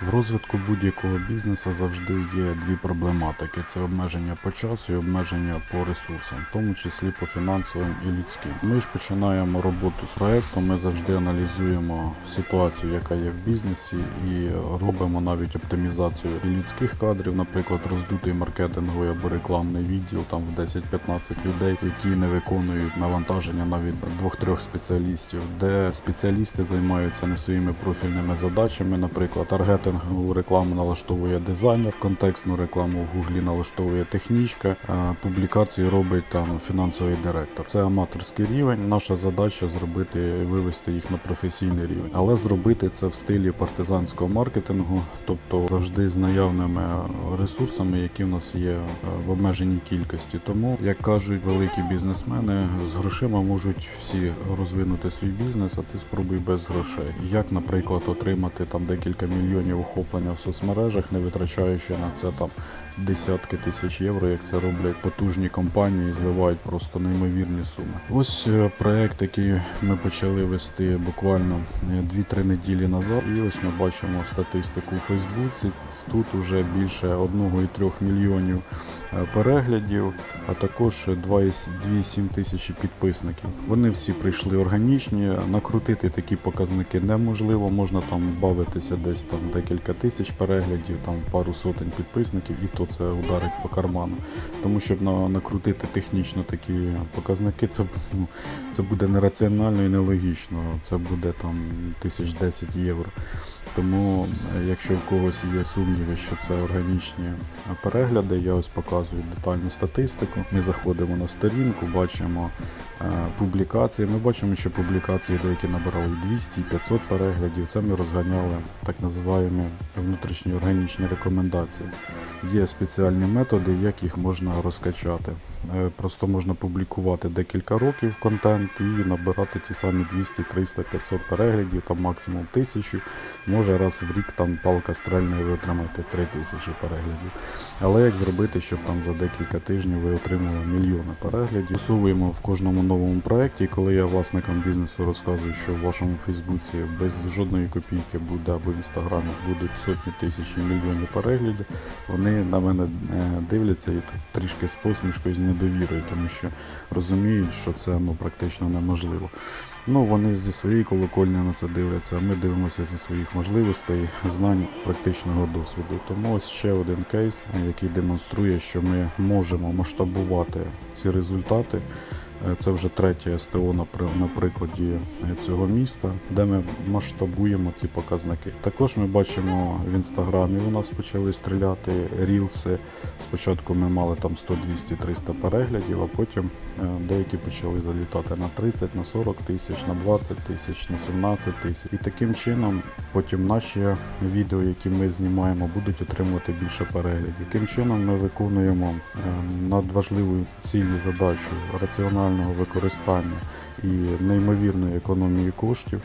В розвитку будь-якого бізнесу завжди є дві проблематики: це обмеження по часу і обмеження по ресурсам, в тому числі по фінансовим і людським. Ми ж починаємо роботу з проектом. Ми завжди аналізуємо ситуацію, яка є в бізнесі, і робимо навіть оптимізацію людських кадрів, наприклад, роздутий маркетинговий або рекламний відділ там в 10-15 людей, які не виконують навантаження навіть двох-трьох спеціалістів, де спеціалісти займаються не своїми профільними задачами, наприклад, таргетингову рекламу налаштовує дизайнер, контекстну рекламу в гуглі налаштовує технічка, публікації робить там фінансовий директор. Це аматорський рівень. Наша задача зробити вивести їх на професійний рівень, але зробити це в стилі партизанського маркетингу, тобто завжди з наявними ресурсами, які в нас є е, в обмеженій кількості. Тому, як кажуть великі бізнесмени, з грошима можуть всі розвинути свій бізнес, а ти спробуй без грошей. Як, наприклад, отримати там декілька мільйонів охоплення в соцмережах, не витрачаючи на це там десятки тисяч євро, як це роблять потужні компанії, зливають просто неймовірні суми. Ось е, проект, який ми почали вести буквально е, 2-3 неділі назад. І ось ми бачимо статистику у Фейсбуці. Тут уже більше 1,3 мільйонів е, переглядів, а також 2,7 тисячі підписників. Вони всі прийшли органічні. Накрутити такі показники неможливо. Можна там бавитися десь там декілька тисяч переглядів, там пару сотень підписників, і то це ударить по карману. Тому щоб на, накрутити технічно такі показники, це, ну, це буде нераціонально і нелогічно. Це буде там тисяч 10 євро. Тому, е, якщо в когось є сумніви, що це органічні перегляди, я ось показую детальну статистику. Ми заходимо на сторінку, бачимо е, публікації. Ми бачимо, що публікації деякі набирали 200 500 переглядів. Це ми розганяли так називаємо внутрішні органічні рекомендації. Є спеціальні методи, як їх можна розкачати. Е, Просто можна публікувати декілька років контент і набирати ті самі 200, 300, 500 переглядів, там максимум 1000. Може раз в рік там палка стрельна ви отримаєте 3000 переглядів. Але як зробити, щоб там за декілька тижнів ви отримали мільйони переглядів? Усуємо в кожному новому проєкті. Коли я власникам бізнесу розказую, що в вашому Фейсбуці без жодної копійки буде або в інстаграмі будуть сотні тисяч і мільйонів переглядів, вони на мене е, дивляться і трішки з посмішкою, з недовірою, тому що розуміють, що це ну практично неможливо. Ну, вони зі своєї колокольні на це дивляться, а ми дивимося зі своїх можливостей, знань, практичного досвіду. Тому ось ще один кейс, який демонструє, що ми можемо масштабувати ці результати. Е, Це вже третє СТО на прикладі е, цього міста, де ми масштабуємо ці показники. Також ми бачимо в інстаграмі. У нас почали стріляти рілси. Спочатку ми мали там 100, 200, 300 переглядів, а потім е, деякі почали залітати на 30, на 40 тисяч, на 20 тисяч, на 17 тисяч. І таким чином потім наші відео, які ми знімаємо, будуть отримувати більше переглядів. Таким чином ми виконуємо надважливу ціль і задачу раціонального використання і неймовірної економії коштів.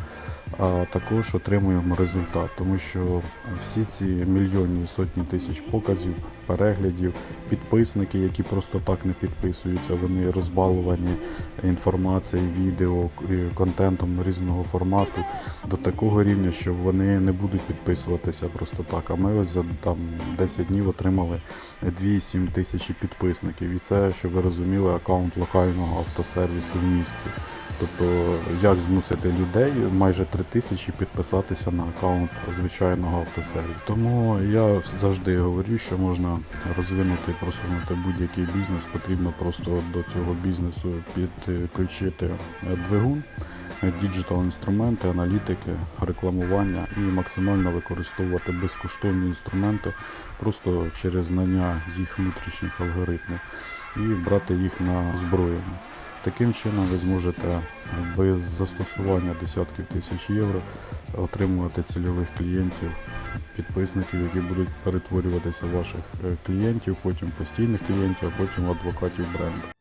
А також отримуємо результат, тому що всі ці мільйонні сотні тисяч показів, переглядів, підписники, які просто так не підписуються, вони розбалувані інформацією, відео, контентом різного формату до такого рівня, що вони не будуть підписуватися просто так. А ми ось за там 10 днів отримали 2,7 тисячі підписників. І це, щоб ви розуміли, аккаунт локального автосервісу в місті. Тобто, як змусити людей майже 3 тисячі підписатися на аккаунт звичайного автосервісу. Тому я завжди говорю, що можна розвинути і просунути будь-який бізнес. Потрібно просто до цього бізнесу підключити двигун, діджитал інструменти, аналітики, рекламування і максимально використовувати безкоштовні інструменти просто через знання їх внутрішніх алгоритмів і брати їх на озброєння. Таким чином ви зможете без застосування десятків тисяч євро отримувати цільових клієнтів, підписників, які будуть перетворюватися ваших е, клієнтів, потім постійних клієнтів, а потім адвокатів бренду.